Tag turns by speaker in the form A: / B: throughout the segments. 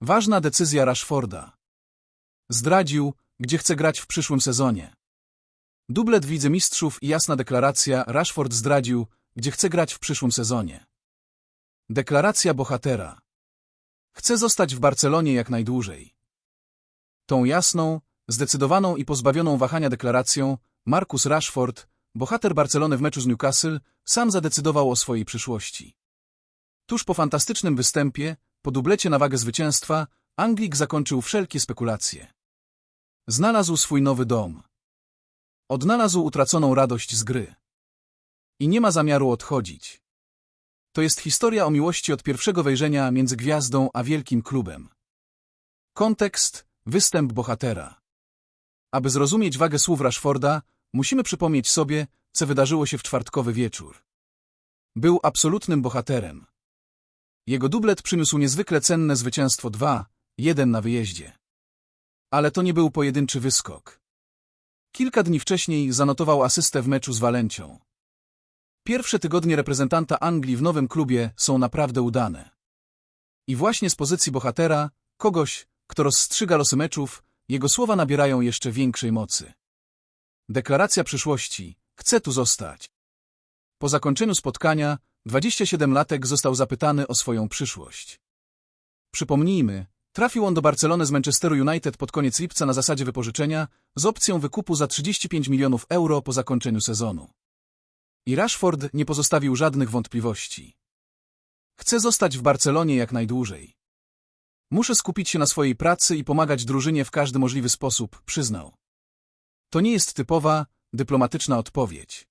A: Ważna decyzja Rashforda. Zdradził, gdzie chce grać w przyszłym sezonie. Dublet wicemistrzów i jasna deklaracja Rashford zdradził, gdzie chce grać w przyszłym sezonie. Deklaracja bohatera. Chce zostać w Barcelonie jak najdłużej. Tą jasną, zdecydowaną i pozbawioną wahania deklaracją Marcus Rashford, bohater Barcelony w meczu z Newcastle, sam zadecydował o swojej przyszłości. Tuż po fantastycznym występie, po dublecie na wagę zwycięstwa, Anglik zakończył wszelkie spekulacje. Znalazł swój nowy dom. Odnalazł utraconą radość z gry. I nie ma zamiaru odchodzić. To jest historia o miłości od pierwszego wejrzenia między gwiazdą a wielkim klubem. Kontekst, występ bohatera. Aby zrozumieć wagę słów Rashforda, musimy przypomnieć sobie, co wydarzyło się w czwartkowy wieczór. Był absolutnym bohaterem. Jego dublet przyniósł niezwykle cenne zwycięstwo 2-1 na wyjeździe. Ale to nie był pojedynczy wyskok. Kilka dni wcześniej zanotował asystę w meczu z Walencią. Pierwsze tygodnie reprezentanta Anglii w nowym klubie są naprawdę udane. I właśnie z pozycji bohatera, kogoś, kto rozstrzyga losy meczów, jego słowa nabierają jeszcze większej mocy. Deklaracja przyszłości. Chcę tu zostać. Po zakończeniu spotkania 27-latek został zapytany o swoją przyszłość. Przypomnijmy, trafił on do Barcelony z Manchesteru United pod koniec lipca na zasadzie wypożyczenia z opcją wykupu za 35 milionów euro po zakończeniu sezonu. I Rashford nie pozostawił żadnych wątpliwości. Chcę zostać w Barcelonie jak najdłużej. Muszę skupić się na swojej pracy i pomagać drużynie w każdy możliwy sposób, przyznał. To nie jest typowa, dyplomatyczna odpowiedź.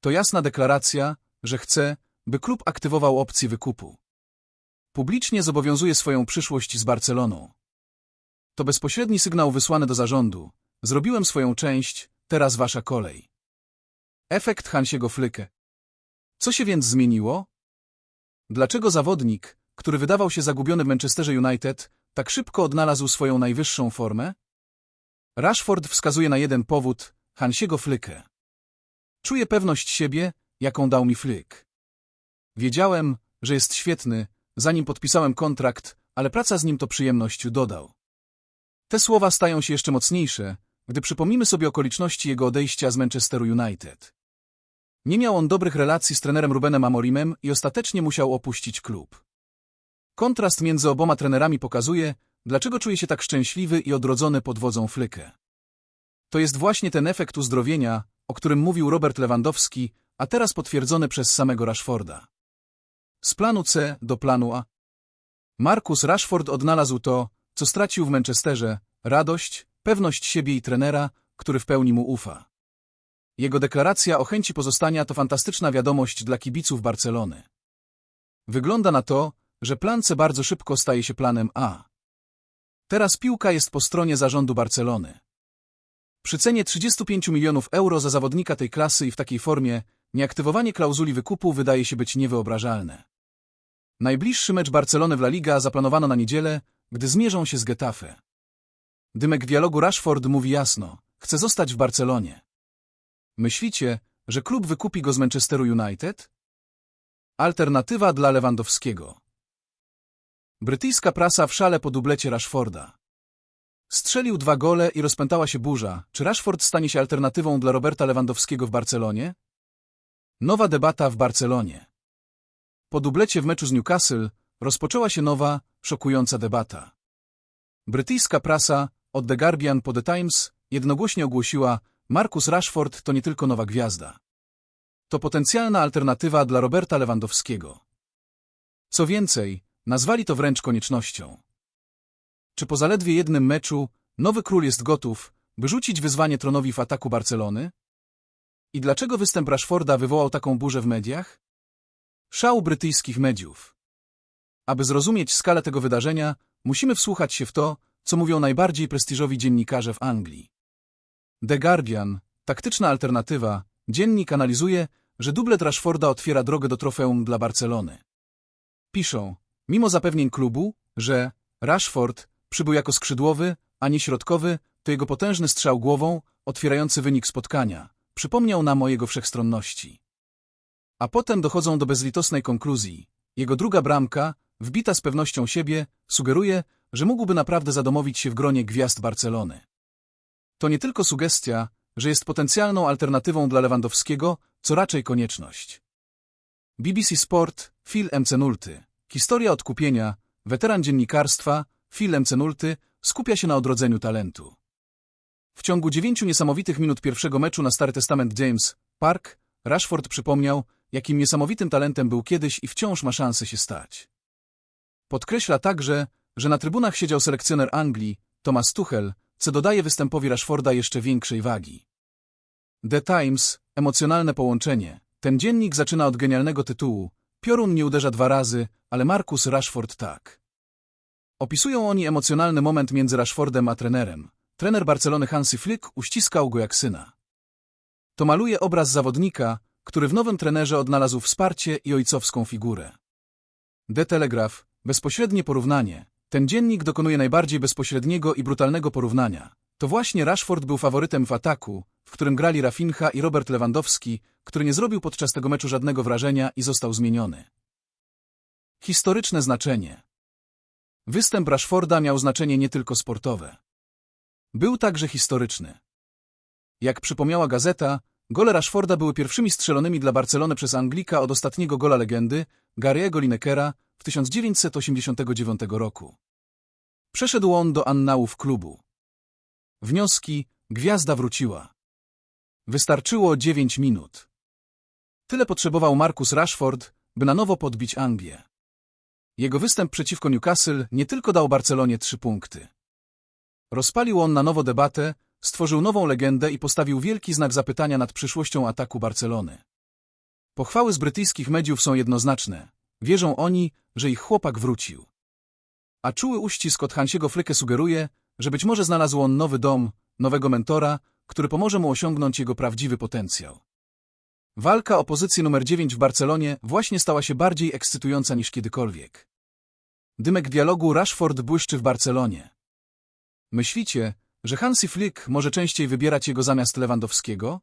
A: To jasna deklaracja, że chce, by klub aktywował opcję wykupu. Publicznie zobowiązuje swoją przyszłość z Barceloną. To bezpośredni sygnał wysłany do zarządu. Zrobiłem swoją część, teraz wasza kolej. Efekt Hansiego Flyke. Co się więc zmieniło? Dlaczego zawodnik, który wydawał się zagubiony w Manchesterze United, tak szybko odnalazł swoją najwyższą formę? Rashford wskazuje na jeden powód, Hansiego Flyke. Czuję pewność siebie, jaką dał mi Flyk. Wiedziałem, że jest świetny, zanim podpisałem kontrakt, ale praca z nim to przyjemność, dodał. Te słowa stają się jeszcze mocniejsze, gdy przypomnimy sobie okoliczności jego odejścia z Manchesteru United. Nie miał on dobrych relacji z trenerem Rubenem Amorimem i ostatecznie musiał opuścić klub. Kontrast między oboma trenerami pokazuje, dlaczego czuje się tak szczęśliwy i odrodzony pod wodzą Flykę. To jest właśnie ten efekt uzdrowienia, o którym mówił Robert Lewandowski, a teraz potwierdzony przez samego Rashforda. Z planu C do planu A. Marcus Rashford odnalazł to, co stracił w Manchesterze, radość, pewność siebie i trenera, który w pełni mu ufa. Jego deklaracja o chęci pozostania to fantastyczna wiadomość dla kibiców Barcelony. Wygląda na to, że plan C bardzo szybko staje się planem A. Teraz piłka jest po stronie zarządu Barcelony. Przy cenie 35 milionów euro za zawodnika tej klasy i w takiej formie, nieaktywowanie klauzuli wykupu wydaje się być niewyobrażalne. Najbliższy mecz Barcelony w La Liga zaplanowano na niedzielę, gdy zmierzą się z Getafe. Dymek dialogu Rashford mówi jasno, chce zostać w Barcelonie. Myślicie, że klub wykupi go z Manchesteru United? Alternatywa dla Lewandowskiego. Brytyjska prasa w szale po dublecie Rashforda. Strzelił dwa gole i rozpętała się burza. Czy Rashford stanie się alternatywą dla Roberta Lewandowskiego w Barcelonie? Nowa debata w Barcelonie. Po dublecie w meczu z Newcastle rozpoczęła się nowa, szokująca debata. Brytyjska prasa, od The Guardian po The Times, jednogłośnie ogłosiła, Marcus Rashford to nie tylko nowa gwiazda. To potencjalna alternatywa dla Roberta Lewandowskiego. Co więcej, nazwali to wręcz koniecznością. Czy po zaledwie jednym meczu nowy król jest gotów, by rzucić wyzwanie tronowi w ataku Barcelony? I dlaczego występ Rashforda wywołał taką burzę w mediach? Szał brytyjskich mediów. Aby zrozumieć skalę tego wydarzenia, musimy wsłuchać się w to, co mówią najbardziej prestiżowi dziennikarze w Anglii. The Guardian, taktyczna alternatywa, dziennik analizuje, że dublet Rashforda otwiera drogę do trofeum dla Barcelony. Piszą, mimo zapewnień klubu, że Rashford przybył jako skrzydłowy, a nie środkowy, to jego potężny strzał głową, otwierający wynik spotkania, przypomniał nam o jego wszechstronności. A potem dochodzą do bezlitosnej konkluzji. Jego druga bramka, wbita z pewnością siebie, sugeruje, że mógłby naprawdę zadomowić się w gronie gwiazd Barcelony. To nie tylko sugestia, że jest potencjalną alternatywą dla Lewandowskiego, co raczej konieczność. BBC Sport, Phil Mcenulty. Historia odkupienia, weteran dziennikarstwa, Phil Mcenulty, skupia się na odrodzeniu talentu. W ciągu dziewięciu niesamowitych minut pierwszego meczu na Stary Testament James Park, Rashford przypomniał, jakim niesamowitym talentem był kiedyś i wciąż ma szansę się stać. Podkreśla także, że na trybunach siedział selekcjoner Anglii, Thomas Tuchel, co dodaje występowi Rashforda jeszcze większej wagi. The Times, emocjonalne połączenie. Ten dziennik zaczyna od genialnego tytułu. Piorun nie uderza dwa razy, ale Marcus Rashford tak. Opisują oni emocjonalny moment między Rashfordem a trenerem. Trener Barcelony Hansi Flick uściskał go jak syna. To maluje obraz zawodnika, który w nowym trenerze odnalazł wsparcie i ojcowską figurę. The Telegraph, bezpośrednie porównanie. Ten dziennik dokonuje najbardziej bezpośredniego i brutalnego porównania. To właśnie Rashford był faworytem w ataku, w którym grali Rafinha i Robert Lewandowski, który nie zrobił podczas tego meczu żadnego wrażenia i został zmieniony. Historyczne znaczenie Występ Rashforda miał znaczenie nie tylko sportowe. Był także historyczny. Jak przypomniała gazeta, gole Rashforda były pierwszymi strzelonymi dla Barcelony przez Anglika od ostatniego gola legendy, Gary'ego Linekera, w 1989 roku. Przeszedł on do annałów klubu. Wnioski, gwiazda wróciła. Wystarczyło dziewięć minut. Tyle potrzebował Marcus Rashford, by na nowo podbić Anglię. Jego występ przeciwko Newcastle nie tylko dał Barcelonie trzy punkty. Rozpalił on na nowo debatę, stworzył nową legendę i postawił wielki znak zapytania nad przyszłością ataku Barcelony. Pochwały z brytyjskich mediów są jednoznaczne. Wierzą oni, że ich chłopak wrócił. A czuły uścisk od Hansiego Flykę sugeruje, że być może znalazł on nowy dom, nowego mentora, który pomoże mu osiągnąć jego prawdziwy potencjał. Walka o pozycję numer 9 w Barcelonie właśnie stała się bardziej ekscytująca niż kiedykolwiek. Dymek dialogu Rashford błyszczy w Barcelonie. Myślicie, że Hansi Flick może częściej wybierać jego zamiast Lewandowskiego?